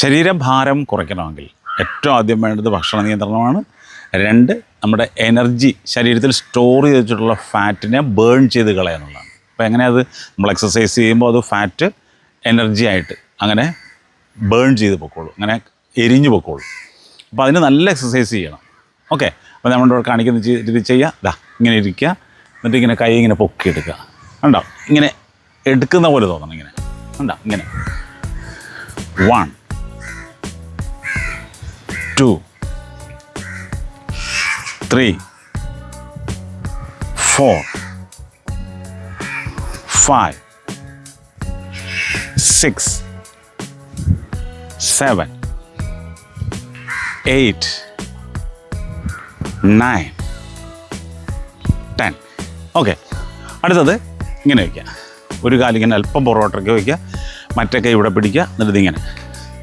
ശരീരഭാരം കുറയ്ക്കണമെങ്കിൽ ഏറ്റവും ആദ്യം വേണ്ടത് ഭക്ഷണ നിയന്ത്രണമാണ്. രണ്ട് നമ്മുടെ എനർജി ശരീരത്തിൽ സ്റ്റോർ ചെയ്തിട്ടുള്ള ഫാറ്റിനെ ബേൺ ചെയ്ത് കളയാനുള്ളതാണ്. അപ്പോൾ എങ്ങനെ അത് നമ്മൾ എക്സസൈസ് ചെയ്യുമ്പോൾ അത് ഫാറ്റ് എനർജി ആയിട്ട് അങ്ങനെ ബേൺ ചെയ്ത് പൊക്കോളൂ. അങ്ങനെ എരിഞ്ഞു പൊക്കോളൂ. അപ്പോൾ അതിന് നല്ല എക്സസൈസ് ചെയ്യണം. ഓക്കെ അപ്പോൾ നമ്മളുടെ കാണിക്കുന്ന രീതി ചെയ്യുക ഇതാ ഇങ്ങനെ ഇരിക്കുക. എന്നിട്ട് ഇങ്ങനെ കൈ ഇങ്ങനെ പൊക്കി എടുക്കുക. ഉണ്ടോ ഇങ്ങനെ എടുക്കുന്ന പോലെ തോന്നണം ഇങ്ങനെ. ഉണ്ടോ ഇങ്ങനെ. One two. Three. Four. Five. Six. Seven. Eight. Nine. Ten. Okay. അടുത്തത് ഇങ്ങനെ വയ്ക്കുക. ഒരു കാലിങ്ങനെ അല്പം പൊറോട്ടൊക്കെ വയ്ക്കുക. മറ്റൊക്കെ ഇവിടെ പിടിക്കുക. എന്നിട്ട് ഇങ്ങനെ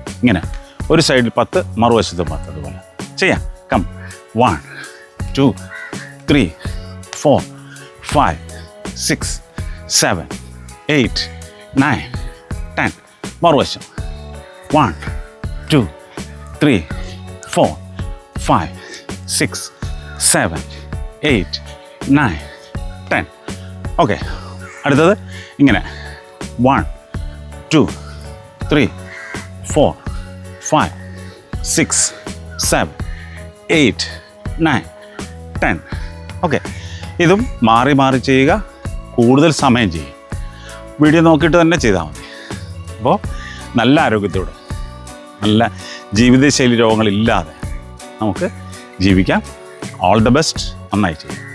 ഇങ്ങനെ. ഒരു സൈഡിൽ പത്ത് മറുവശത്ത് പത്ത് അതുപോലെ. ചെയ്യാം. Come one two three four five six seven eight nine ten മറുവശം. One two three four five six seven eight nine ten okay അടുത്തത് ഇങ്ങനെ. One two three four five six seven eight nine ten okay ഇതും മാറി മാറി ചെയ്യുക. കൂടുതൽ സമയം ചെയ്യും. വീഡിയോ നോക്കിയിട്ട് തന്നെ ചെയ്താൽ മതി. അപ്പോൾ നല്ല ആരോഗ്യത്തോടെ നല്ല ജീവിതശൈലി രോഗങ്ങളില്ലാതെ നമുക്ക് ജീവിക്കാം. ഓൾ ദ ബെസ്റ്റ് നന്നായി ചെയ്യും.